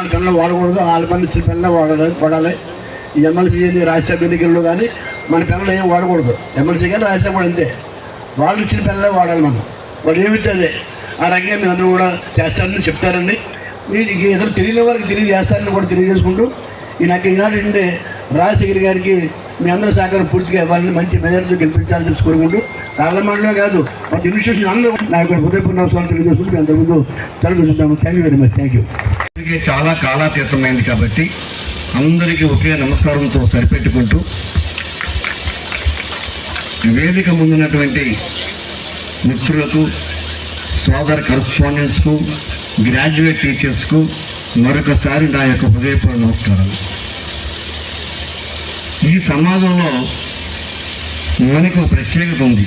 మన పిల్లలు వాడకూడదు వాళ్ళ పని ఇచ్చిన పిల్లలే వాడాలి వాడాలి ఈ ఎమ్మెల్సీ రాజ్యసభ ఎన్నికల్లో కానీ మన పిల్లలు ఏం వాడకూడదు. ఎమ్మెల్సీ కానీ రాజ్యసభ కూడా అంతే. వాళ్ళు ఇచ్చిన పిల్లలే వాడాలి మనం. వాడు ఏమిటి అదే ఆ రకంగా మీరు అందరూ కూడా చేస్తారని చెప్తారండి. మీకు ఏదో తెలియని వారికి తెలియజేస్తారని కూడా తెలియజేసుకుంటూ ఈ నాకు ఈనాడు అంటే రాజశేఖర్ గారికి మీ అందరి సహకారం పూర్తిగా ఇవ్వాలని మంచి మెజార్టీతో గెలిపించాలని చెప్పి కోరుకుంటూ కాదు మన ఇన్స్టిట్యూషన్ అందరూ నా యొక్క హృదయపూర్ణ అవసరాలు తెలియజేసుకుంటూ మీ అందరి ముందు తెలుగుతాము thank you very much thank you చాలా కాలాతీతమైంది కాబట్టి అందరికీ ఒకే నమస్కారంతో సరిపెట్టుకుంటూ వేదిక ముందున్నటువంటి మిత్రులకు సోదర కరస్పాండెంట్స్కు గ్రాడ్యుయేట్ టీచర్స్కు మరొకసారి నా యొక్క హృదయపూర్వ నమస్కారాలు. ఈ సమాజంలో మనకు ఒక ప్రత్యేకత ఉంది.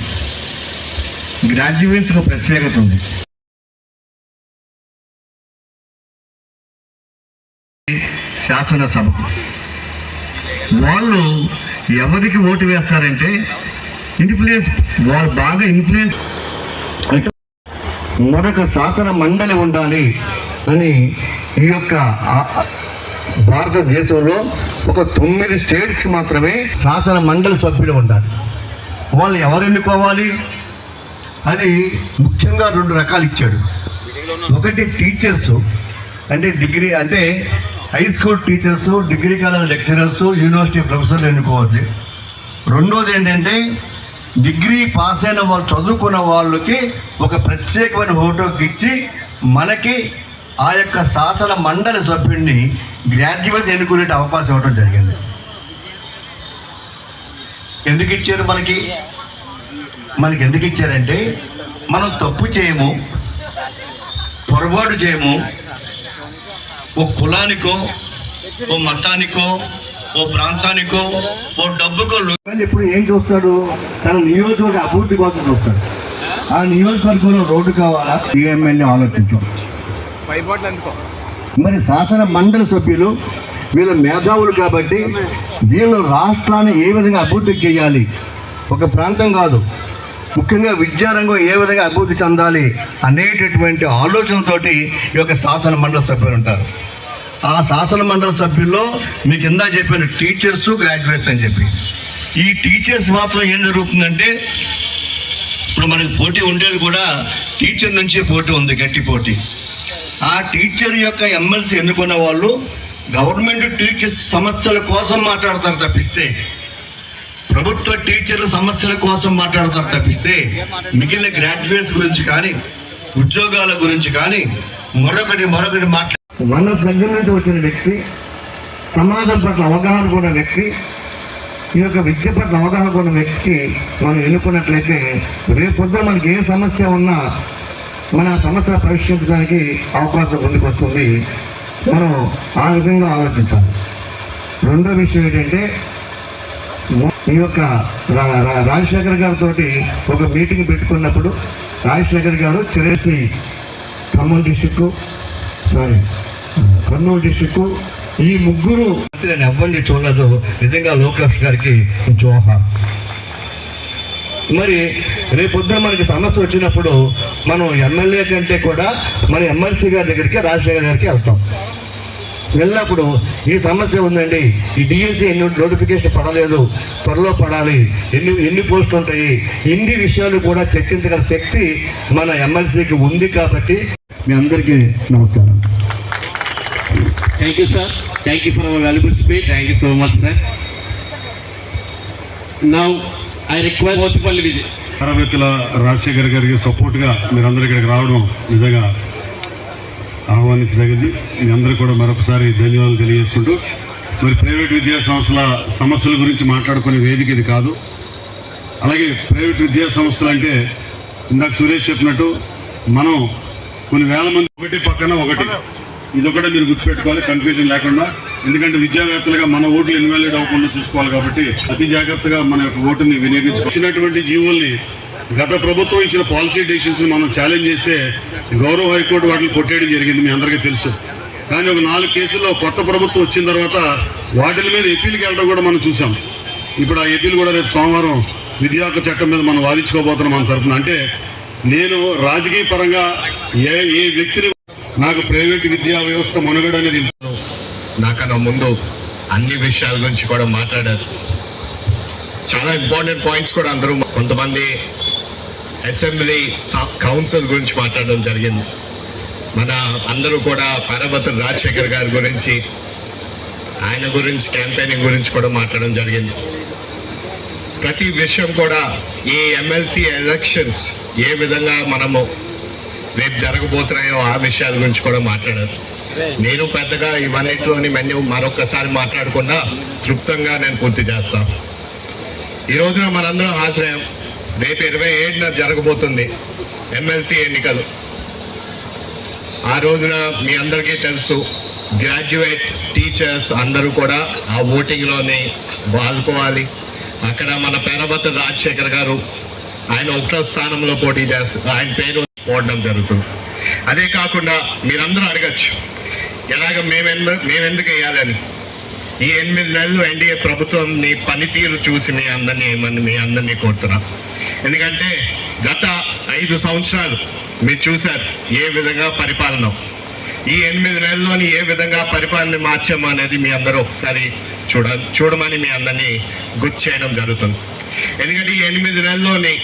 గ్రాడ్యుయేట్స్కి ప్రత్యేకత ఉంది. శాసనసభకు. వాళ్ళు ఎవరికి ఓటు వేస్తారంటే ఇన్ఫ్లుయెన్స్ వాళ్ళు బాగా ఇన్ఫ్లుయెన్స్ మరొక శాసన మండలి ఉండాలి అని ఈ యొక్క భారతదేశంలో ఒక తొమ్మిది స్టేట్స్కి మాత్రమే శాసన మండలి సభ్యులు ఉండాలి. వాళ్ళు ఎవరు ఎన్నుకోవాలి? అది ముఖ్యంగా రెండు రకాలు ఇచ్చాడు. ఒకటి టీచర్స్ అంటే డిగ్రీ అంటే high school teachers degree college lecturers university ప్రొఫెసర్లు ఎన్నుకోవాలి. రెండోది ఏంటంటే డిగ్రీ పాస్ అయిన వాళ్ళు చదువుకున్న వాళ్ళకి ఒక ప్రత్యేకమైన ఓటుకి ఇచ్చి మనకి ఆ యొక్క శాసన మండలి సభ్యుడిని గ్రాడ్యుయేట్స్ ఎన్నుకునే అవకాశం ఇవ్వడం జరిగింది. ఎందుకు ఇచ్చారు మనకి? మనకి ఎందుకు ఇచ్చారంటే మనం తప్పు చేయము పొరపాటు చేయము ఓ కులానికో ఓ మతానికో ఓ ప్రాంతానికో ఓ డబ్బుకో ఇప్పుడు ఏం చూస్తాడు? తన నియోజకవర్గ అభివృద్ధి కోసం చూస్తాడు. ఆ నియోజకవర్గంలో రోడ్డు కావాలా? ఎమ్మెల్యే ఆలోచించాం. మరి శాసన మండలి సభ్యులు వీళ్ళు మేధావులు కాబట్టి వీళ్ళు రాష్ట్రాన్ని ఏ విధంగా అభివృద్ధి చేయాలి? ఒక ప్రాంతం కాదు. ముఖ్యంగా విద్యారంగం ఏ విధంగా అభివృద్ధి చెందాలి అనేటటువంటి ఆలోచనతోటి ఈ యొక్క శాసన మండలి సభ్యులు ఉంటారు. ఆ శాసన మండలి సభ్యుల్లో మీకు ఇందా చెప్పాను టీచర్స్ గ్రాడ్యుయేట్స్ అని చెప్పి. ఈ టీచర్స్ మాత్రం ఏం జరుగుతుందంటే ఇప్పుడు మనకి పోటీ ఉండేది కూడా టీచర్ నుంచే పోటీ ఉంది గట్టి పోటీ. ఆ టీచర్ యొక్క ఎమ్మెల్సీ ఎన్నుకున్న వాళ్ళు గవర్నమెంట్ టీచర్స్ సమస్యల కోసం మాట్లాడతారు తప్పిస్తే ప్రభుత్వ టీచర్ల సమస్యల కోసం మాట్లాడతారు తప్పిస్తే మిగిలిన గ్రాడ్యుయేట్స్ గురించి కానీ ఉద్యోగాల గురించి కానీ మరొకటి మరొకటి మాట్లా మన దగ్గర నుంచి వచ్చిన వ్యక్తి సమాజం పట్ల అవగాహన ఉన్న వ్యక్తి ఈ యొక్క విద్య పట్ల అవగాహన ఉన్న వ్యక్తికి మనం ఎన్నుకున్నట్లయితే రేపొద్దు మనకి ఏ సమస్య ఉన్నా మన సమస్య పరిష్కరించడానికి అవకాశం ముందుకు వస్తుంది మనం ఆ విధంగా ఆలోచించాలి. రెండో విషయం ఏంటంటే ఈ యొక్క రా- రాజశేఖర్ గారితో ఒక మీటింగ్ పెట్టుకున్నప్పుడు రాజశేఖర్ గారు చిరేసి Khammam district sorry Kurnool district ఈ ముగ్గురు నేను ఎవరిని చూడలేదు. నిజంగా లోకేష్ గారికి జోహార్. మరి రేపొద్దున మనకి సమస్య వచ్చినప్పుడు మనం ఎమ్మెల్యే కంటే కూడా మన ఎమ్మెల్సీ గారి దగ్గరికి రాజశేఖర్ గారికి వెళ్తాం వెళ్ళినప్పుడు ఈ సమస్య ఉందండి ఈ డిఎస్సి ఎన్ని నోటిఫికేషన్ పడలేదు త్వరలో పడాలి ఎన్ని ఎన్ని పోస్టులు ఉంటాయి ఇన్ని విషయాలు కూడా చర్చించగల శక్తి మన ఎమ్మెల్సీకి ఉంది కాబట్టి మీ అందరికీ నమస్కారం Thank you, sir. Thank you for our valuable speech. Thank you so much, sir. Now, I request Motipalli Vijay. తరగతుల రాజశేఖర్ గారికి సపోర్ట్గా మీరందరూ ఇక్కడికి రావడం నిజంగా ఆహ్వానించదగింది. మీ అందరూ కూడా మరొకసారి ధన్యవాదాలు తెలియజేసుకుంటూ మరి ప్రైవేట్ విద్యా సంస్థల సమస్యల గురించి మాట్లాడుకునే వేదిక ఇది కాదు. అలాగే ప్రైవేట్ విద్యా సంస్థలు అంటే ఇందాక సురేష్ చెప్పినట్టు మనం కొన్ని వేల మంది ఒకటి పక్కన ఒకటి. ఇది ఒకటే మీరు గుర్తుపెట్టుకోవాలి కన్ఫ్యూజన్ లేకుండా. ఎందుకంటే విద్యావేత్తలుగా మన ఓట్లు ఇన్వాలిడ్ అవ్వకుండా చూసుకోవాలి కాబట్టి అతి జాగ్రత్తగా మన యొక్క ఓటుని వినియోగించి వచ్చినటువంటి గత ప్రభుత్వం ఇచ్చిన పాలసీ డెసిషన్స్ మనం ఛాలెంజ్ చేస్తే గౌరవ హైకోర్టు వాటిని కొట్టేయడం జరిగింది మీ అందరికీ తెలుసు. కానీ ఒక నాలుగు కేసుల్లో కొత్త ప్రభుత్వం వచ్చిన తర్వాత వాటి మీద ఎప్పీల్కి వెళ్ళడం కూడా మనం చూసాం. ఇప్పుడు ఆ ఎపీలు కూడా రేపు సోమవారం విద్యా చట్టం మీద మనం వాదించుకోబోతున్నాం మన తరఫున అంటే నేను రాజకీయ పరంగా ఏ ఏ వ్యక్తిని నాకు ప్రైవేట్ విద్యా వ్యవస్థ మనుగడ అనేది నాకన్నా ముందు అన్ని విషయాల గురించి కూడా మాట్లాడారు. చాలా ఇంపార్టెంట్ పాయింట్స్ కూడా అందరూ కొంతమంది అసెంబ్లీ కౌన్సిల్ గురించి మాట్లాడడం జరిగింది. మన అందరూ కూడా పరబతులు రాజశేఖర్ గారి గురించి ఆయన గురించి క్యాంపెయినింగ్ గురించి కూడా మాట్లాడడం జరిగింది. ప్రతి విషయం కూడా ఈ ఎమ్మెల్సీ ఎలక్షన్స్ ఏ విధంగా మనము రేపు జరగబోతున్నాయో ఆ విషయాల గురించి కూడా మాట్లాడారు. నేను పెద్దగా ఇవన్నిటిలోని మెన్యూ మరొకసారి మాట్లాడకుండా తృప్తంగా నేను పూర్తి చేస్తాను ఈ రోజున మనందరం ఆశ్రయం రేపు ఇరవై ఏడున జరగబోతుంది ఎమ్మెల్సీ ఎన్నికలు. ఆ రోజున మీ అందరికీ తెలుసు గ్రాడ్యుయేట్ టీచర్స్ అందరూ కూడా ఆ ఓటింగ్లోని పాల్గొవాలి. అక్కడ మన పేరబత్త రాజశేఖర్ గారు ఆయన ఒకటో స్థానంలో పోటీ చేస్తారు ఆయన పేరు పోవడం జరుగుతుంది. అదే కాకుండా మీరందరూ అడగచ్చు. ఎలాగ మేమెందు మేమెందుకు వేయాలని? ఈ ఎనిమిది నెలలు ఎన్డీఏ ప్రభుత్వం నీ పనితీరు చూసి మీ అందరినీ ఏమని మీ అందరినీ కోరుతున్నా. ఎందుకంటే గత ఐదు సంవత్సరాలు మీరు చూశారు ఏ విధంగా పరిపాలన. ఈ ఎనిమిది నెలల్లోని ఏ విధంగా పరిపాలన మార్చాము అనేది మీ అందరూ ఒకసారి చూడ చూడమని మీ అందరినీ గుర్తు చేయడం జరుగుతుంది. ఎందుకంటే ఈ ఎనిమిది నెలల్లోని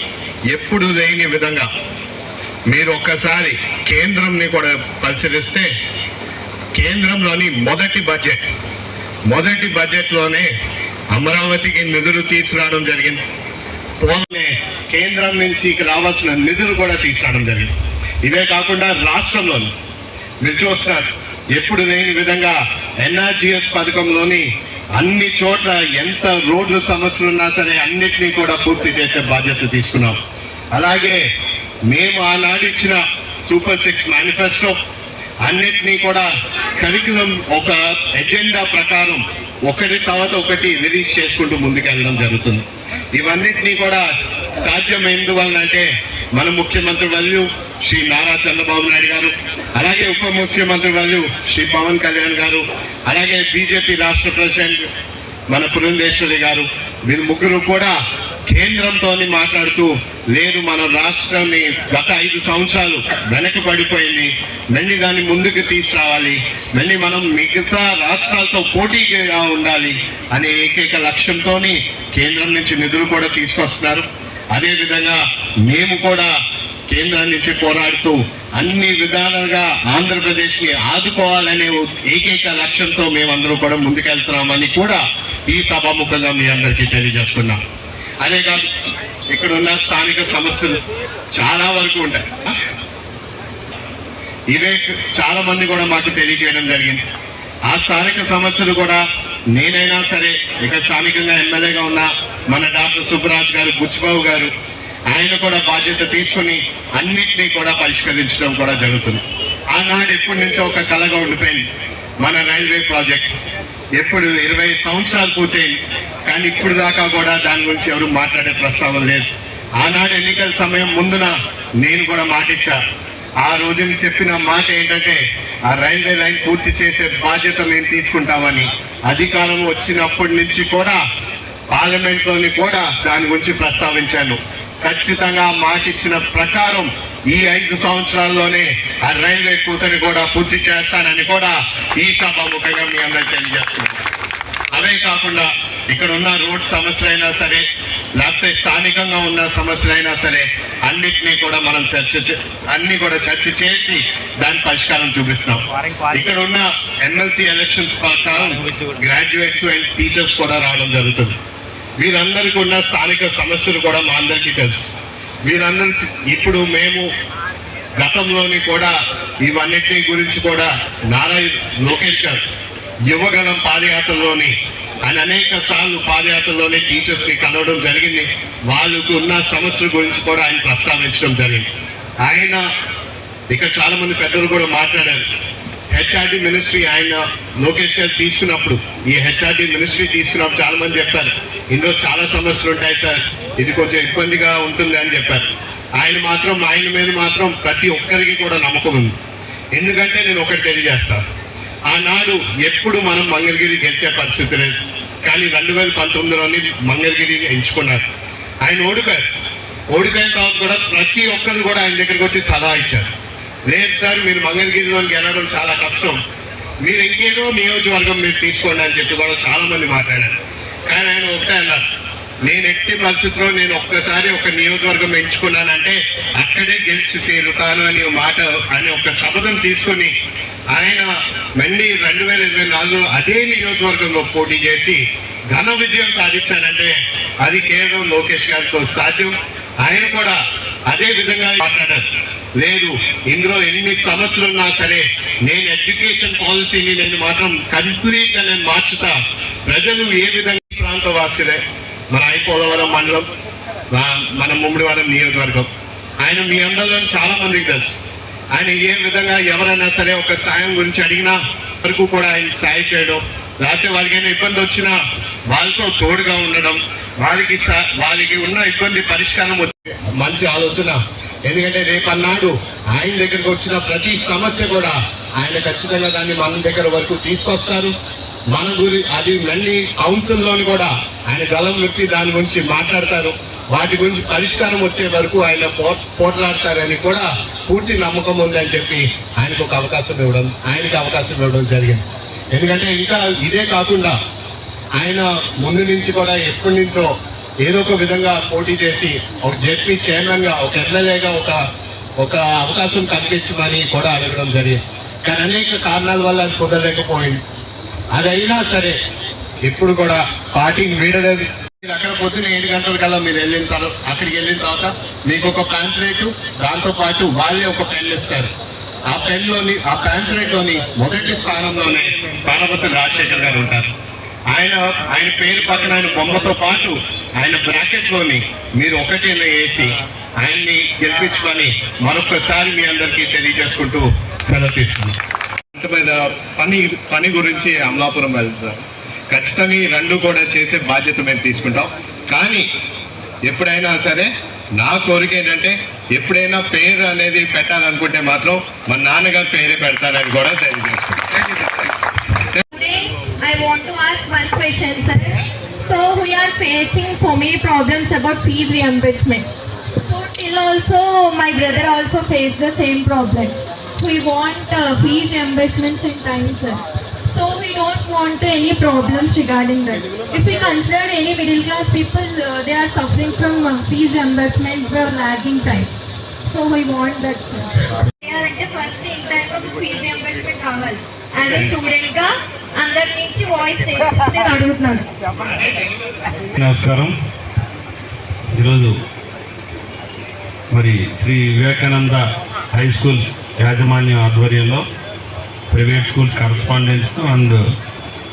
ఎప్పుడు లేని విధంగా మీరు ఒక్కసారి కేంద్రంని కూడా పరిశీలిస్తే కేంద్రంలోని మొదటి బడ్జెట్ మొదటి బడ్జెట్లోనే అమరావతికి నిధులు తీసుకురావడం జరిగింది. పోలనే కేంద్రం నుంచి ఇక రావాల్సిన నిధులు కూడా తీసుకురావడం జరిగింది. ఇవే కాకుండా రాష్ట్రంలోని మీరు చూస్తున్నారు ఎప్పుడు లేని విధంగా ఎన్ఆర్జిఎస్ పథకంలోని అన్ని చోట్ల ఎంత రోడ్లు సమస్యలు ఉన్నా సరే అన్నిటినీ కూడా పూర్తి చేసే బాధ్యత తీసుకున్నాం. అలాగే మేము ఆనాడు ఇచ్చిన సూపర్ సిక్స్ మేనిఫెస్టో అన్నిటినీ కూడా కరికులం ఒక ఎజెండా ప్రకారం ఒకటి తర్వాత ఒకటి రిలీజ్ చేసుకుంటూ ముందుకెళ్ళడం జరుగుతుంది. ఇవన్నిటినీ కూడా సాధ్యం వలన అంటే మన ముఖ్యమంత్రి వాళ్ళు శ్రీ నారా చంద్రబాబు నాయుడు గారు అలాగే ఉప ముఖ్యమంత్రి వాళ్ళు శ్రీ పవన్ కళ్యాణ్ గారు అలాగే బీజేపీ రాష్ట్ర ప్రెసిడెంట్ మన పురంధేశ్వరి గారు వీళ్ళు ముగ్గురు కూడా కేంద్రంతో మాట్లాడుతూ లేదు మన రాష్ట్రాన్ని గత ఐదు సంవత్సరాలు వెనకబడిపోయింది మళ్ళీ దాన్ని ముందుకు తీసుకురావాలి. మళ్ళీ మనం మిగతా రాష్ట్రాలతో పోటీగా ఉండాలి అనే ఏకైక లక్ష్యంతో కేంద్రం నుంచి నిధులు కూడా తీసుకొస్తున్నారు. అదేవిధంగా మేము కూడా కేంద్రం నుంచి పోరాడుతూ అన్ని విధాలుగా ఆంధ్రప్రదేశ్ని ఆదుకోవాలనే ఏకైక లక్ష్యంతో మేమందరూ కూడా ముందుకెళ్తున్నామని కూడా ఈ సభాముఖంగా మీ అందరికీ తెలియజేస్తున్నాం. అదే కాదు ఇక్కడ ఉన్న స్థానిక సమస్యలు చాలా వరకు ఉంటాయి. ఇవే చాలా మంది కూడా మాకు తెలియజేయడం జరిగింది. ఆ స్థానిక సమస్యలు కూడా నేనైనా సరే ఇక స్థానికంగా ఎమ్మెల్యేగా ఉన్న మన డాక్టర్ సుబ్బరాజ్ గారు బుచ్చిబాబు గారు ఆయన కూడా బాధ్యత తీసుకుని అన్నిటినీ కూడా పరిష్కరించడం కూడా జరుగుతుంది. ఆనాడు ఎప్పటి నుంచో ఒక కళగా ఉండిపోయింది మన రైల్వే ప్రాజెక్ట్. ఎప్పుడు ఇరవై సంవత్సరాలు పూర్తయింది. కానీ ఇప్పుడు దాకా కూడా దాని గురించి ఎవరు మాట్లాడే ప్రస్తావన లేదు. ఆనాడు ఎన్నికల సమయం ముందున నేను కూడా మాటిచ్చా. ఆ రోజున చెప్పిన మాట ఏంటంటే ఆ రైల్వే లైన్ పూర్తి చేసే బాధ్యత మేము తీసుకుంటామని. అధికారం వచ్చినప్పటి నుంచి కూడా పార్లమెంట్లోని కూడా దాని గురించి ప్రస్తావించాను. ఖచ్చితంగా మాట ఇచ్చిన ప్రకారం ఈ ఐదు సంవత్సరాల్లోనే ఆ రైల్వే కూతని కూడా పూర్తి చేస్తానని కూడా ఈ సభాముఖంగా మీ అందరికి తెలియజేస్తున్నాను. అవే కాకుండా ఇక్కడ ఉన్న రోడ్ సమస్యలైనా సరే లేకపోతే స్థానికంగా ఉన్న సమస్యలైనా సరే అన్నిటినీ కూడా మనం చర్చ అన్ని కూడా చర్చ చేసి దాని పరిష్కారం చూపిస్తున్నాం. ఇక్కడ ఉన్న ఎమ్మెల్సీ ఎలక్షన్స్ ప్రకారం గ్రాడ్యుయేట్స్ అండ్ టీచర్స్ కూడా రావడం జరుగుతుంది. వీరందరికీ ఉన్న స్థానిక సమస్యలు కూడా మా అందరికీ తెలుసు. వీరందరూ ఇప్పుడు మేము గతంలోని కూడా ఇవన్నిటి గురించి కూడా నారా లోకేష్ గారు యువగలం పాదయాత్రలోని ఆయన అనేక సార్లు పాదయాత్రలోనే టీచర్స్ని కలవడం జరిగింది. వాళ్ళకు ఉన్న సమస్యల గురించి కూడా ఆయన ప్రస్తావించడం జరిగింది. ఆయన ఇక్కడ చాలా మంది పెద్దలు కూడా మాట్లాడారు. హెచ్ఆర్డి మినిస్ట్రీ ఆయన లోకేష్ గారు తీసుకున్నప్పుడు ఈ హెచ్ఆర్డి మినిస్ట్రీ తీసుకున్నప్పుడు చాలా మంది చెప్పారు ఇందులో చాలా సమస్యలు ఉంటాయి సార్ ఇది కొంచెం ఇబ్బందిగా ఉంటుంది అని చెప్పారు. ఆయన మాత్రం ఆయన మీద మాత్రం ప్రతి ఒక్కరికి కూడా నమ్మకం ఉంది. ఎందుకంటే నేను ఒకటి తెలియజేస్తాను ఆనాడు ఎప్పుడు మనం మంగళగిరి గెలిచే పరిస్థితి లేదు. కానీ రెండు వేల పంతొమ్మిదిలోని మంగళగిరి ఎంచుకున్నారు. ఆయన ఓడిపోయారు. ఓడిపోయిన తర్వాత కూడా ప్రతి ఒక్కరు కూడా ఆయన దగ్గరికి వచ్చి సలహా ఇచ్చారు. లేదు సార్ మీరు మంగళగిరిలో వెళ్ళడం చాలా కష్టం. మీరు ఇంకేదో నియోజకవర్గం మీరు తీసుకోండి అని చెప్పి కూడా చాలా మంది మాట్లాడారు. కానీ ఆయన ఒకటే అన్నారు నేను ఎట్టి పరిస్థితిలో నేను ఒక్కసారి ఒక నియోజకవర్గం ఎంచుకున్నానంటే అక్కడే గెలిచి తీరుతాను అని మాట అని ఒక శపథం తీసుకొని ఆయన మళ్ళీ రెండు వేల ఇరవై నాలుగులో అదే నియోజకవర్గంలో పోటీ చేసి ఘన విజయం సాధించారంటే అది కేవలం లోకేష్ గారితో సాధ్యం. ఆయన కూడా అదే విధంగా మాట్లాడారు. లేదు ఇందులో ఎన్ని సమస్యలు ఉన్నా సరే నేను ఎడ్యుకేషన్ పాలసీని నేను మాత్రం కంప్లీట్గా నేను మార్చుతా. ప్రజలు ఏ విధంగా ప్రాంత వాసులే? మన అయిపోలవరం మండలం మన ముమ్మిడివారం నియోజకవర్గం. ఆయన మీ అందరిలో చాలా మందికి తెలుసు. ఆయన ఏ విధంగా ఎవరైనా సరే ఒక సాయం గురించి అడిగినా వరకు కూడా ఆయన సాయం చేయడం లేకపోతే వారికైనా ఇబ్బంది వచ్చినా వాళ్ళతో తోడుగా ఉండడం వారికి స- వారికి ఉన్న ఇబ్బంది పరిష్కారం వచ్చే మంచి ఆలోచన. ఎందుకంటే రేపన్నాడు ఆయన దగ్గరకు వచ్చిన ప్రతి సమస్య కూడా ఆయన ఖచ్చితంగా దాన్ని మన దగ్గర వరకు తీసుకొస్తారు. మన గురి అది మళ్ళీ కౌన్సిల్లోని కూడా ఆయన గలం వ్యక్తి దాని గురించి మాట్లాడతారు. వాటి గురించి పరిష్కారం వచ్చే వరకు ఆయన పోట్లాడతారని కూడా పూర్తి నమ్మకం ఉందని చెప్పి ఆయనకు ఒక అవకాశం ఇవ్వడం ఆయనకి అవకాశం ఇవ్వడం జరిగింది. ఎందుకంటే ఇంకా ఇదే కాకుండా ఆయన ముందు నుంచి కూడా ఎప్పటి నుంచో ఏదో ఒక విధంగా పోటీ చేసి ఒక జెడ్పీ చైర్మన్గా ఒక ఎమ్మెల్యేగా ఒక ఒక అవకాశం కల్పించమని కూడా అడగడం జరిగింది. కానీ అనేక కారణాల వల్ల అది కుదరలేకపోయింది. అది అయినా సరే ఇప్పుడు కూడా పార్టీ వీడలేదు మీరు అక్కడ పొద్దున్న ఏడు గంటల కల్లా మీరు వెళ్ళిన తర్వాత అక్కడికి వెళ్ళిన తర్వాత మీకు ఒక ప్యాంప్లెట్ దాంతో పాటు వాళ్ళే ఒక పెన్ ఇస్తారు. ఆ పెన్లోని ఆ ప్యాంప్లెట్లోని మొదటి స్థానంలోనే పార్వతి రాజశేఖర్ గారు ఉంటారు. ఆయన ఆయన పేరు పక్కన ఆయన బొమ్మతో పాటు ఆయన బ్రాకెట్లోని మీరు ఒకటి వేసి ఆయన్ని గెలిపించుకొని మరొకసారి మీ అందరికీ తెలియజేసుకుంటూ సెలవు తీసుకున్నాం మీద పని పని గురించి అమలాపురం వెళ్తారు. ఖచ్చితంగా ఈ రెండు కూడా చేసే బాధ్యత మేము తీసుకుంటాం. కానీ ఎప్పుడైనా సరే నా కోరిక ఏంటంటే ఎప్పుడైనా పేరు అనేది పెట్టాలనుకుంటే మాత్రం మా నాన్నగారు పేరే పెడతారని కూడా తెలియజేసుకుంటాం. I want to ask one question, sir. So, we are facing so many problems about fees reimbursement. So, till also, my brother also faced the same problem. We want uh, fees reimbursements in time, sir. So, we don't want any problems regarding that. If we consider any middle class people, uh, they are suffering from uh, fees reimbursement for lagging time. So, we want that, sir. అంటే first in time fees reimbursement కావాలి as a student గా అందరి నమస్కారం. ఈరోజు మరి Shri Vivekananda high schools యాజమాన్యం ఆధ్వర్యంలో private schools correspondents and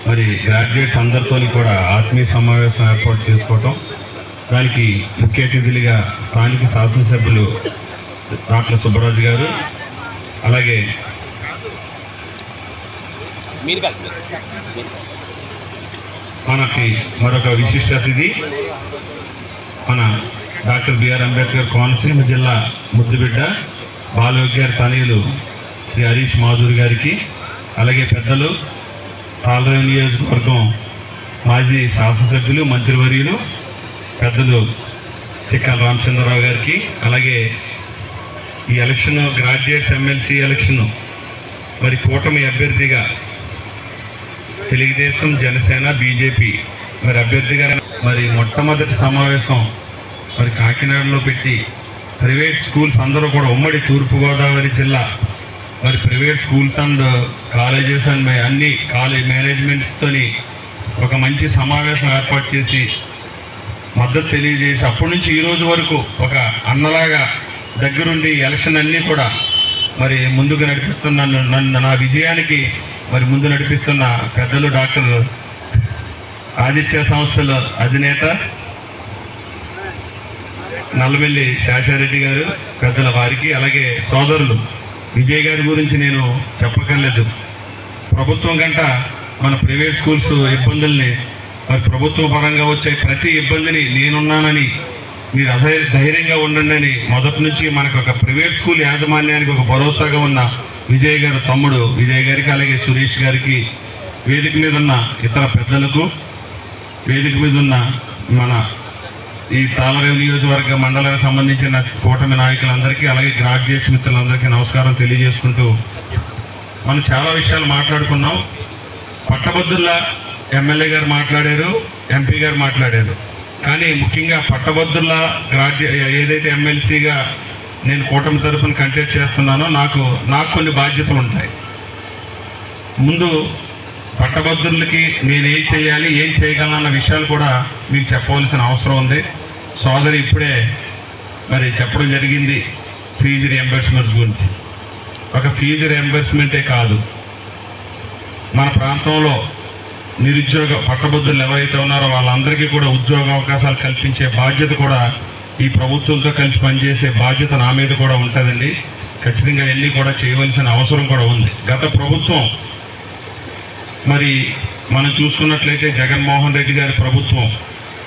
మరి గ్రాడ్యుయేట్స్ అందరితో కూడా ఆత్మీయ సమావేశం ఏర్పాటు చేసుకోవటం. దానికి ముఖ్య అతిథులుగా స్థానిక శాసనసభ్యులు డాక్టర్ సుబ్బరాజు గారు అలాగే మనకి మరొక విశిష్ట అతిథి మన డాక్టర్ బిఆర్ అంబేద్కర్ కోనసీమ జిల్లా ముద్దుబిడ్డ బాలయోగ్యార్ తనయులు శ్రీ హరీష్ మాధురి గారికి అలాగే పెద్దలు పాలరేవు నియోజకవర్గం మాజీ శాసనసభ్యులు మంత్రివర్యులు పెద్దలు చిక్కల రామచంద్రరావు గారికి అలాగే ఈ ఎలక్షన్ గ్రాడ్యుయేట్స్ ఎమ్మెల్సీ ఎలక్షన్ మరి కూటమి అభ్యర్థిగా తెలుగుదేశం జనసేన బీజేపీ. మరి అభ్యర్థిగా మరి మొట్టమొదటి సమావేశం మరి కాకినాడలో పెట్టి ప్రైవేట్ స్కూల్స్ అందరూ కూడా ఉమ్మడి తూర్పుగోదావరి జిల్లా మరి private schools and colleges and అన్ని కాలేజ్ మేనేజ్మెంట్స్తోని ఒక మంచి సమావేశం ఏర్పాటు చేసి మద్దతు తెలియజేసి అప్పటి నుంచి ఈ రోజు వరకు ఒక అన్నలాగా దగ్గరుండి ఎలక్షన్ అన్నీ కూడా మరి ముందుకు నడిపిస్తున్న నన్ను నా విజయానికి మరి ముందు నడిపిస్తున్న పెద్దలు డాక్టర్లు ఆదిత్య సంస్థల అధినేత నల్లమెల్లి శేషారెడ్డి గారు పెద్దల వారికి అలాగే సోదరులు. విజయ్ గారి గురించి నేను చెప్పక్కర్లేదు. ప్రభుత్వం కంట మన ప్రైవేట్ స్కూల్స్ ఇబ్బందుల్ని మరి ప్రభుత్వ పరంగా వచ్చే ప్రతి ఇబ్బందిని నేనున్నానని మీరు అధై ధైర్యంగా ఉండండి. అని మొదటి నుంచి మనకు ఒక ప్రైవేట్ స్కూల్ యాజమాన్యానికి ఒక భరోసాగా ఉన్న విజయ్ గారు తమ్ముడు. విజయ్ గారికి అలాగే సురేష్ గారికి వేదిక మీద ఉన్న ఇతర పెద్దలకు వేదిక మీద ఉన్న మన ఈ తాళరేవు నియోజకవర్గ మండలానికి సంబంధించిన కూటమి నాయకులందరికీ అలాగే గ్రాడ్యుయేట్స్ మిత్రులందరికీ నమస్కారం తెలియజేసుకుంటూ మనం చాలా విషయాలు మాట్లాడుకున్నాం. పట్టభద్రుల ఎమ్మెల్యే గారు మాట్లాడారు ఎంపీ గారు మాట్లాడారు. కానీ ముఖ్యంగా పట్టభద్రుల గ్రాడ్యు ఏదైతే ఎమ్మెల్సీగా నేను కూటమి తరఫున కంటెక్ట్ చేస్తున్నానో నాకు నాకు కొన్ని బాధ్యతలు ఉంటాయి. ముందు పట్టభద్రులకి నేనేం చేయాలి ఏం చేయగలనన్న విషయాలు కూడా మీకు చెప్పవలసిన అవసరం ఉంది. సోదరి ఇప్పుడే మరి చెప్పడం జరిగింది ఫీజు రియంబర్స్మెంట్స్ గురించి. ఒక ఫీజు రియంబర్స్మెంటే కాదు. మన ప్రాంతంలో నిరుద్యోగ పట్టబద్ధులు ఎవరైతే ఉన్నారో వాళ్ళందరికీ కూడా ఉద్యోగ అవకాశాలు కల్పించే బాధ్యత కూడా ఈ ప్రభుత్వంతో కలిసి పనిచేసే బాధ్యత నా మీద కూడా ఉంటుందండి. ఖచ్చితంగా ఎన్ని కూడా చేయవలసిన అవసరం కూడా ఉంది. గత ప్రభుత్వం మరి మనం చూసుకున్నట్లయితే జగన్మోహన్ రెడ్డి గారి ప్రభుత్వం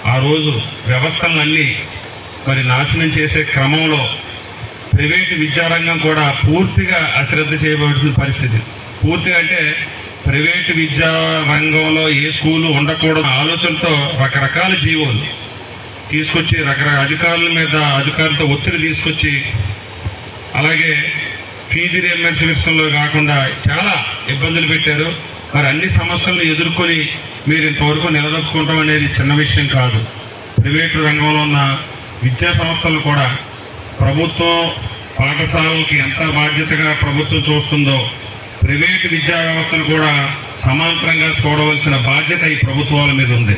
ఆ రోజు వ్యవస్థలన్నీ మరి నాశనం చేసే క్రమంలో ప్రైవేటు విద్యారంగం కూడా పూర్తిగా అశ్రద్ధ చేయబడుతున్న పరిస్థితి. పూర్తిగా అంటే ప్రైవేటు విద్యా రంగంలో ఏ స్కూలు ఉండకూడదు ఆలోచనతో రకరకాల జీవోలు తీసుకొచ్చి రకరకాల అధికారుల మీద అధికారులతో ఒత్తిడి తీసుకొచ్చి అలాగే ఫీజు రియంబర్స్ విషయంలో కాకుండా చాలా ఇబ్బందులు పెట్టారు. మరి అన్ని సమస్యలను ఎదుర్కొని మీరు ఇంతవరకు నిలదొక్కుంటాం అనేది చిన్న విషయం కాదు. ప్రైవేటు రంగంలో ఉన్న విద్యా సంస్థలు కూడా ప్రభుత్వం పాఠశాలకి ఎంత బాధ్యతగా ప్రభుత్వం చూస్తుందో ప్రైవేటు విద్యా వ్యవస్థను కూడా సమాంతరంగా చూడవలసిన బాధ్యత ఈ ప్రభుత్వాల మీద ఉంది.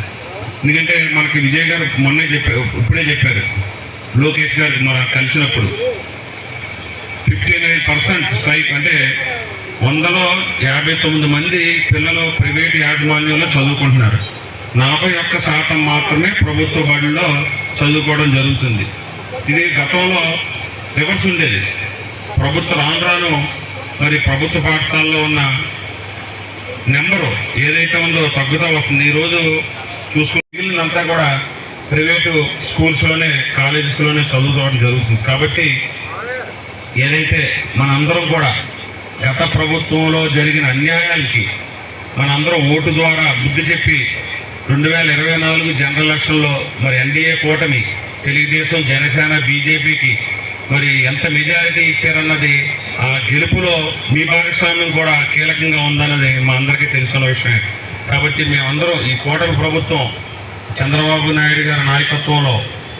ఎందుకంటే మనకి విజయ్ గారు మొన్నే చెప్పారు ఇప్పుడే చెప్పారు. లోకేష్ గారు మన కలిసినప్పుడు ఫిఫ్టీ నైన్ పర్సెంట్ స్ట్రైక్ అంటే వందలో యాభై తొమ్మిది మంది పిల్లలు ప్రైవేట్ యాజమాన్యంలో చదువుకుంటున్నారు. నలభై ఒక్క శాతం మాత్రమే ప్రభుత్వ బడిలో చదువుకోవడం జరుగుతుంది. ఇది గతంలో రివర్స్ ఉండేది. ప్రభుత్వ రాను రాను మరి ప్రభుత్వ పాఠశాలలో ఉన్న నెంబరు ఏదైతే ఉందో తగ్గుతూ వస్తుంది. ఈరోజు చూసుకున్నంతా కూడా ప్రైవేటు స్కూల్స్లోనే కాలేజెస్లోనే చదువుకోవడం జరుగుతుంది. కాబట్టి ఏదైతే మనందరం కూడా గత ప్రభుత్వంలో జరిగిన అన్యాయాలకి మనందరం ఓటు ద్వారా బుద్ధి చెప్పి రెండు వేల ఇరవై నాలుగు జనరల్ ఎలక్షన్లో మరి ఎన్డీఏ కూటమి తెలుగుదేశం జనసేన బీజేపీకి మరి ఎంత మెజారిటీ ఇచ్చారన్నది ఆ గెలుపులో మీ భాగస్వామ్యం కూడా కీలకంగా ఉందన్నది మా అందరికీ తెలిసిన విషయమే. కాబట్టి మేమందరం ఈ కూటమి ప్రభుత్వం చంద్రబాబు నాయుడు గారి నాయకత్వంలో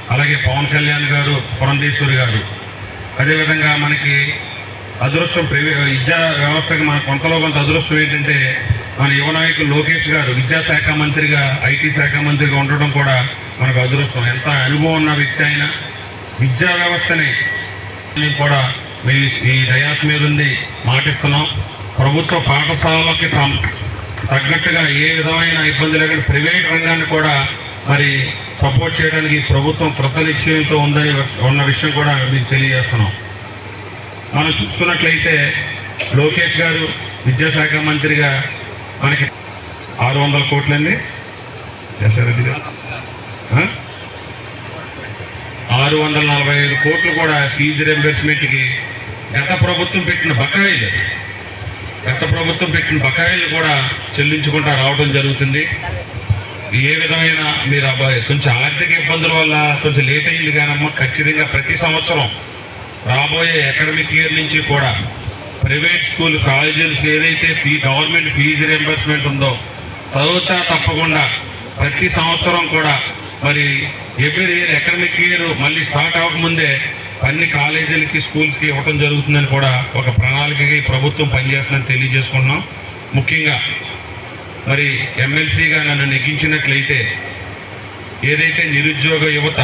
అలాగే పవన్ కళ్యాణ్ గారు పురంధేశ్వరి గారు అదేవిధంగా మనకి అదృష్టం విద్యా వ్యవస్థకి మన కొంతలో కొంత అదృష్టం ఏంటంటే మన యువ నాయకులు లోకేష్ గారు విద్యాశాఖ మంత్రిగా ఐటీ శాఖ మంత్రిగా ఉండడం కూడా మనకు అదృష్టం. ఎంత అనుభవం ఉన్న వ్యక్తి అయినా విద్యా వ్యవస్థని కూడా మీ ఈ డయాస్ మీద ఉంది మాటిస్తున్నాం. ప్రభుత్వ పాఠశాలకి తగ్గట్టుగా ఏ విధమైన ఇబ్బంది లేకుండా ప్రైవేట్ రంగాన్ని కూడా మరి సపోర్ట్ చేయడానికి ప్రభుత్వం కృత నిశ్చయంతో ఉందని ఉన్న విషయం కూడా మీకు తెలియజేస్తున్నాం. మనం చూసుకున్నట్లయితే లోకేష్ గారు విద్యాశాఖ మంత్రిగా మనకి ఆరు వందల కోట్లండి. శేషారెడ్డి గారు. ఆరు వందల నలభై ఐదు కోట్లు కూడా ఫీజు రెంబర్స్మెంట్కి గత ప్రభుత్వం పెట్టిన బకాయిలు. గత ప్రభుత్వం పెట్టిన బకాయిలు కూడా చెల్లించుకుంటా రావడం జరుగుతుంది. ఏ విధమైన మీరు కొంచెం ఆర్థిక ఇబ్బందుల వల్ల కొంచెం లేట్ అయింది కానమ్మా ఖచ్చితంగా ప్రతి సంవత్సరం రాబోయే అకాడమిక్ ఇయర్ నుంచి కూడా ప్రైవేట్ స్కూల్ కాలేజీలకు ఏదైతే ఫీ గవర్నమెంట్ ఫీజు రియంబర్స్మెంట్ ఉందో చదువుతా తప్పకుండా ప్రతి సంవత్సరం కూడా మరి ఎవ్రీ ఇయర్ అకాడమిక్ ఇయర్ మళ్ళీ స్టార్ట్ అవ్వకముందే అన్ని కాలేజీలకి స్కూల్స్కి ఇవ్వటం జరుగుతుందని కూడా ఒక ప్రణాళికకి ప్రభుత్వం పనిచేస్తుందని తెలియజేసుకున్నాం ముఖ్యంగా మరి ఎమ్మెల్సీగా నన్ను నెగ్గించినట్లయితే ఏదైతే నిరుద్యోగ యువత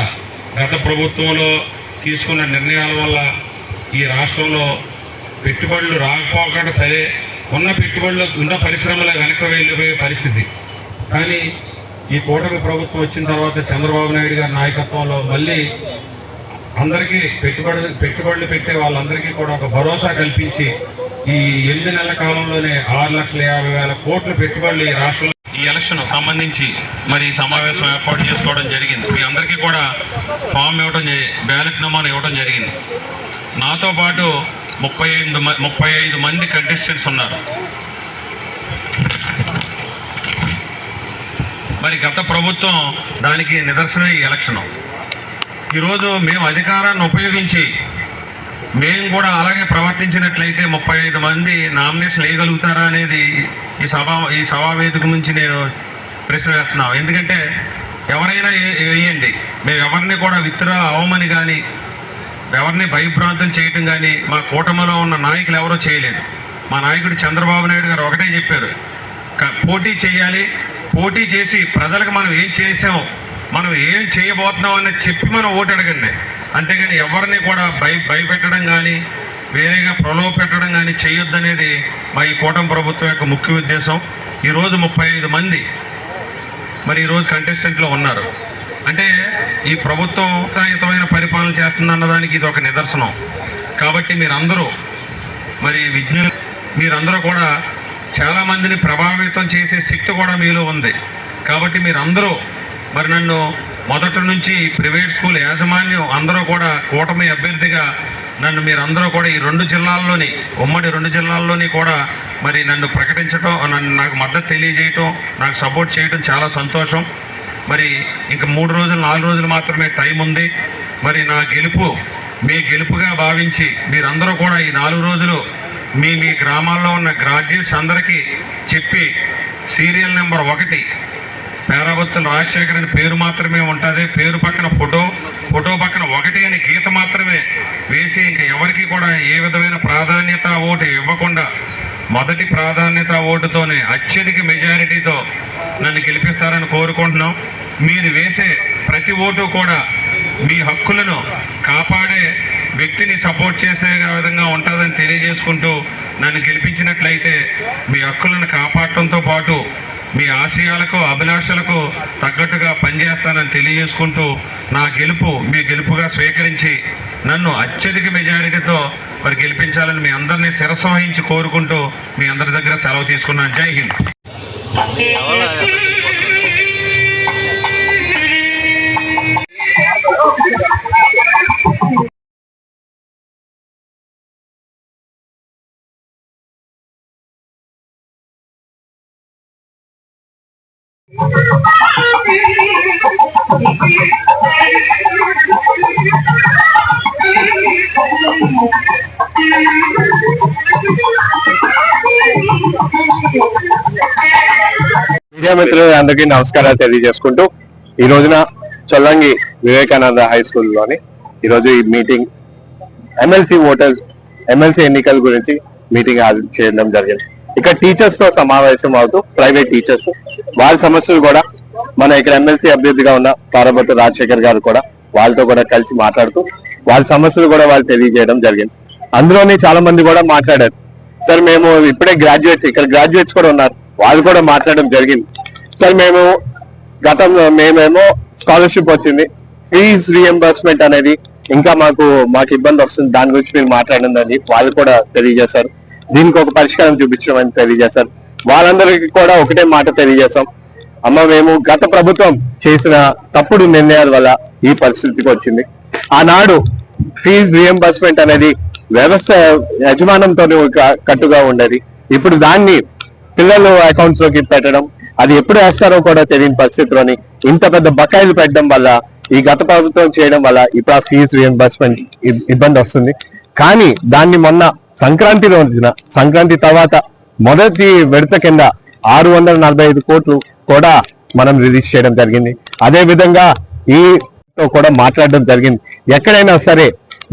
గత ప్రభుత్వంలో తీసుకున్న నిర్ణయాల వల్ల ఈ రాష్ట్రంలో పెట్టుబడులు రాకపోకుండా సరే ఉన్న పెట్టుబడులు ఉన్న పరిశ్రమలు వెనక వెళ్ళిపోయే పరిస్థితి. కానీ ఈ కూటమి ప్రభుత్వం వచ్చిన తర్వాత చంద్రబాబు నాయుడు గారి నాయకత్వంలో మళ్ళీ అందరికీ పెట్టుబడులు పెట్టుబడులు పెట్టే వాళ్ళందరికీ కూడా ఒక భరోసా కల్పించి ఈ ఎనిమిది నెలల కాలంలోనే ఆరు లక్షల యాభై వేల కోట్లు పెట్టుబడులు ఈ రాష్ట్రంలో ఈ ఎలక్షన్ సంబంధించి మరి ఈ సమావేశం ఏర్పాటు చేసుకోవడం జరిగింది. మీ అందరికీ కూడా ఫామ్ ఇవ్వడం బ్యాలెట్ నమూనా ఇవ్వడం జరిగింది. నాతో పాటు ముప్పై ఐదు ముప్పై ఐదు మంది కంటెస్టెంట్స్ ఉన్నారు. మరి గత ప్రభుత్వం దానికి నిదర్శనం ఈ ఎలక్షన్. ఈరోజు మేము అధికారాన్ని ఉపయోగించి మేము కూడా అలాగే ప్రవర్తించినట్లయితే ముప్పై ఐదు మంది నామినేషన్ వేయగలుగుతారా అనేది ఈ సభా ఈ సభా వేదిక నుంచి నేను ప్రశ్న వేస్తున్నాం ఎందుకంటే ఎవరైనా వేయండి. మేము ఎవరిని కూడా విత్డ్రా అవమని కానీ ఎవరిని భయభ్రాంతులు చేయటం కానీ మా కూటమిలో ఉన్న నాయకులు ఎవరో చేయలేదు. మా నాయకుడు చంద్రబాబు నాయుడు గారు ఒకటే చెప్పారు. క- పోటీ చేయాలి పోటీ చేసి ప్రజలకు మనం ఏం చేసాం మనం ఏం చేయబోతున్నాం అని చెప్పి మనం ఓటు అడగండి. అంతేగాని ఎవరిని కూడా భయ భయపెట్టడం కానీ వేరేగా ప్రలోభ పెట్టడం కానీ చేయొద్దనేది మా ఈ కూటమి ప్రభుత్వం యొక్క ముఖ్య ఉద్దేశం. ఈరోజు ముప్పై ఐదు మంది మరి ఈరోజు కంటెస్టెంట్లో ఉన్నారు. అంటే ఈ ప్రభుత్వం ఉత్సాహితమైన పరిపాలన చేస్తుందన్నదానికి ఇది ఒక నిదర్శనం. కాబట్టి మీరందరూ మరి విజ్ఞాన మీరందరూ కూడా చాలా మందిని ప్రభావితం చేసే శక్తి కూడా మీలో ఉంది. కాబట్టి మీరందరూ మరి నన్ను మొదటి నుంచి ప్రైవేట్ స్కూల్ యాజమాన్యం అందరూ కూడా కూటమి అభ్యర్థిగా నన్ను మీరందరూ కూడా ఈ రెండు జిల్లాల్లోని ఉమ్మడి రెండు జిల్లాల్లోని కూడా మరి నన్ను ప్రకటించడం నన్ను నాకు మద్దతు తెలియజేయటం నాకు సపోర్ట్ చేయటం చాలా సంతోషం. మరి ఇంక మూడు రోజులు నాలుగు రోజులు మాత్రమే టైం ఉంది. మరి నా గెలుపు మీ గెలుపుగా భావించి మీరందరూ కూడా ఈ నాలుగు రోజులు మీ మీ గ్రామాల్లో ఉన్న గ్రాడ్యుయేట్స్ అందరికీ చెప్పి సీరియల్ నెంబర్ ఒకటి పేరాబత్తుల రాజశేఖర్ అని పేరు మాత్రమే ఉంటుంది. పేరు పక్కన ఫోటో ఫోటో పక్కన ఒకటి అని గీత మాత్రమే వేసి ఇంకా ఎవరికి కూడా ఏ విధమైన ప్రాధాన్యత ఓటు ఇవ్వకుండా మొదటి ప్రాధాన్యత ఓటుతోనే అత్యధిక మెజారిటీతో నన్ను గెలిపిస్తారని కోరుకుంటున్నాం. మీరు వేసే ప్రతి ఓటు కూడా మీ హక్కులను కాపాడే వ్యక్తిని సపోర్ట్ చేసే విధంగా ఉంటుందని తెలియజేసుకుంటూ నన్ను గెలిపించినట్లయితే మీ హక్కులను కాపాడటంతో పాటు మీ ఆశయాలకు అభిలాషలకు తగ్గట్టుగా పనిచేస్తానని తెలియజేసుకుంటూ నా గెలుపు మీ గెలుపుగా స్వీకరించి నన్ను అత్యధిక మెజారిటీతో మరి గెలిపించాలని మీ అందరినీ శిరస వహించి కోరుకుంటూ మీ అందరి దగ్గర సెలవు తీసుకున్నాను. జై హింద్. మీడియా మిత్రులు అందరికీ నమస్కారాలు తెలియజేసుకుంటూ ఈ రోజున చొల్లంగి వివేకానంద హై స్కూల్లోని ఈరోజు ఈ మీటింగ్ ఎమ్మెల్సీ ఓటర్ ఎమ్మెల్సీ ఎన్నికల గురించి మీటింగ్ చేయడం జరిగింది. ఇక్కడ టీచర్స్తో సమావేశం అవుతూ ప్రైవేట్ టీచర్స్ వారి సమస్యలు కూడా మన ఇక్కడ ఎమ్మెల్సీ అభ్యర్థిగా ఉన్న తారబట్టు రాజశేఖర్ గారు కూడా వాళ్ళతో కూడా కలిసి మాట్లాడుతూ వాళ్ళ సమస్యలు కూడా వాళ్ళు తెలియజేయడం జరిగింది. అందులోనే చాలా మంది కూడా మాట్లాడారు. సార్ మేము ఇప్పుడే గ్రాడ్యుయేట్స్ ఇక్కడ గ్రాడ్యుయేట్స్ కూడా ఉన్నారు. వాళ్ళు కూడా మాట్లాడడం జరిగింది. సార్ మేము గతంలో మేమేమో స్కాలర్షిప్ వచ్చింది. ఫీజ్ రీఎంబర్స్మెంట్ అనేది ఇంకా మాకు మాకు ఇబ్బంది వస్తుంది. దాని గురించి మీరు మాట్లాడిందని వాళ్ళు కూడా తెలియజేశారు. దీనికి ఒక పరిష్కారం చూపించడం తెలియజేశారు. వాళ్ళందరికీ కూడా ఒకటే మాట తెలియజేశాం. అమ్మ మేము గత ప్రభుత్వం చేసిన తప్పుడు నిర్ణయాల వల్ల ఈ పరిస్థితికి వచ్చింది. ఆనాడు ఫీజ్ రియంబర్స్మెంట్ అనేది వ్యవస్థ యజమానంతో కట్టుగా ఉండేది. ఇప్పుడు దాన్ని పిల్లలు అకౌంట్స్లోకి పెట్టడం అది ఎప్పుడు వేస్తారో కూడా తెలియని పరిస్థితిలోని ఇంత పెద్ద బకాయిలు పెట్టడం వల్ల ఈ గత ప్రభుత్వం చేయడం వల్ల ఇప్పుడు ఆ ఫీజు రియంబర్స్మెంట్ ఇబ్బంది వస్తుంది. కానీ దాన్ని మొన్న సంక్రాంతి రోజున సంక్రాంతి తర్వాత మొదటి విడత కింద ఆరు వందల నలభై ఐదు కోట్లు కూడా మనం రిలీజ్ చేయడం జరిగింది. అదే విధంగా ఈ కూడా మాట్లాడడం జరిగింది. ఎక్కడైనా సరే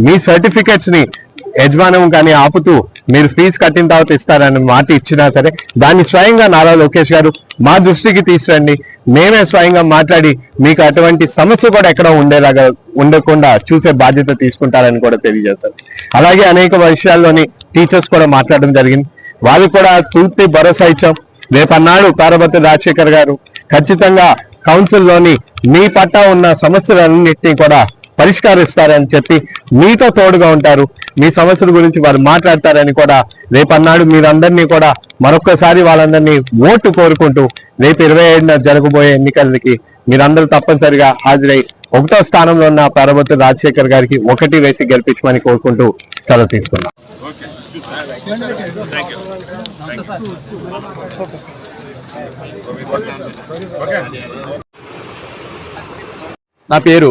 మీ సర్టిఫికెట్స్ని యజమానం కానీ ఆపుతూ మీరు ఫీజు కట్టిన తర్వాత ఇస్తారని మాట ఇచ్చినా సరే దాన్ని స్వయంగా నారా లోకేష్ గారు మా దృష్టికి తీసుకురండి. మేమే స్వయంగా మాట్లాడి మీకు అటువంటి సమస్య కూడా ఎక్కడ ఉండేలాగా ఉండకుండా చూసే బాధ్యత తీసుకుంటారని కూడా తెలియజేశారు అలాగే అనేక విషయాల్లోని టీచర్స్ కూడా మాట్లాడడం జరిగింది. వాళ్ళు కూడా పూర్తి భరోసా ఇచ్చాం. రేపన్నాడు పార్వతి రాజశేఖర్ గారు. ఖచ్చితంగా కౌన్సిల్లోని మీ పట్ట ఉన్న సమస్యలన్నింటినీ కూడా పరిష్కరిస్తారని చెప్పి మీతో తోడుగా ఉంటారు. మీ సమస్యల గురించి వారు మాట్లాడతారని కూడా రేపన్నాడు మీరందరినీ కూడా మరొకసారి వాళ్ళందరినీ ఓటు కోరుకుంటూ రేపు ఇరవై ఏడున జరగబోయే ఎన్నికలకి మీరందరూ తప్పనిసరిగా హాజరై ఒకటో స్థానంలో ఉన్న పార్వతి రాజశేఖర్ గారికి ఒకటి వేసి గెలిపించమని కోరుకుంటూ సెలవు తీసుకున్నాం. నా పేరు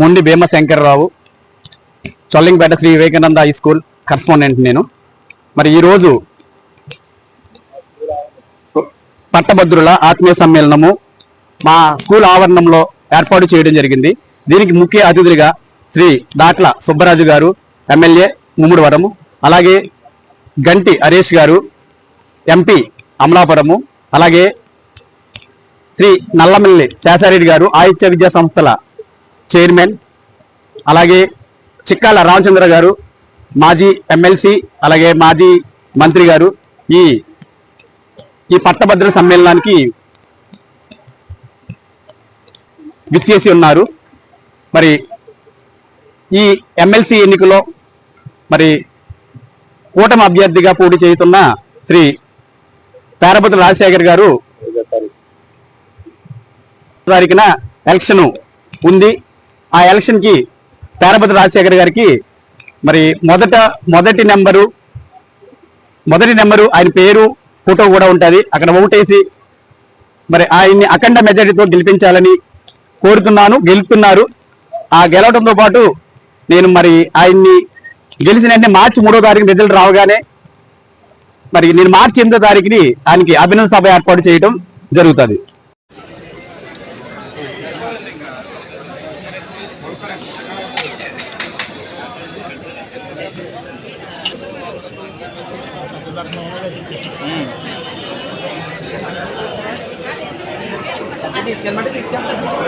Mondi Bhimashankarrao Chollingapeta Shri Vivekananda high school correspondent నేను. మరి ఈరోజు పట్టభద్రుల ఆత్మీయ సమ్మేళనము మా స్కూల్ ఆవరణంలో ఏర్పాటు చేయడం జరిగింది. దీనికి ముఖ్య అతిథులుగా శ్రీ దాట్ల సుబ్బరాజు గారు ఎమ్మెల్యే ముమ్ముడివరము అలాగే గంటి హరీష్ గారు ఎంపీ అమలాపురము అలాగే శ్రీ నల్లమల్లి శేషారెడ్డి గారు ఆయుత్య విద్యా సంస్థల చైర్మన్ అలాగే చిక్కాల రామచంద్ర గారు మాజీ ఎమ్మెల్సీ అలాగే మాజీ మంత్రి గారు ఈ ఈ పట్టభద్ర సమ్మేళనానికి విచ్చేసి ఉన్నారు. మరి ఈ ఎమ్మెల్సీ ఎన్నికలో మరి కూటమి అభ్యర్థిగా పోటీ చేస్తున్న శ్రీ పేరపతి రాజశేఖర్ గారు తారీఖున ఎలక్షన్ ఉంది. ఆ ఎలక్షన్కి పేరపతి రాజశేఖర్ గారికి మరి మొదట మొదటి నెంబరు మొదటి నెంబరు ఆయన పేరు ఫోటో కూడా ఉంటుంది. అక్కడ ఓటేసి మరి ఆయన్ని అఖండ మెజారిటీతో గెలిపించాలని కోరుతున్నాను గెలుతున్నారు ఆ గెలవడంతో పాటు నేను మరి ఆయన్ని గెలిచిన మార్చి మూడో తారీఖు రిజల్ట్ రావగానే మరి నేను మార్చి ఎనిమిదో తారీఖుని ఆయనకి అభినందన సభ ఏర్పాటు చేయడం జరుగుతుంది. తీసుకెళ్ళమంటే తీసుకెళ్తాను.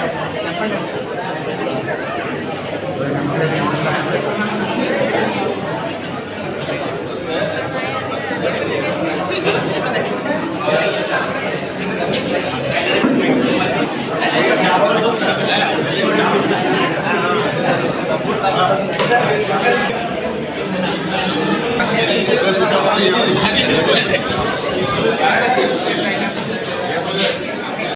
ハハハハ!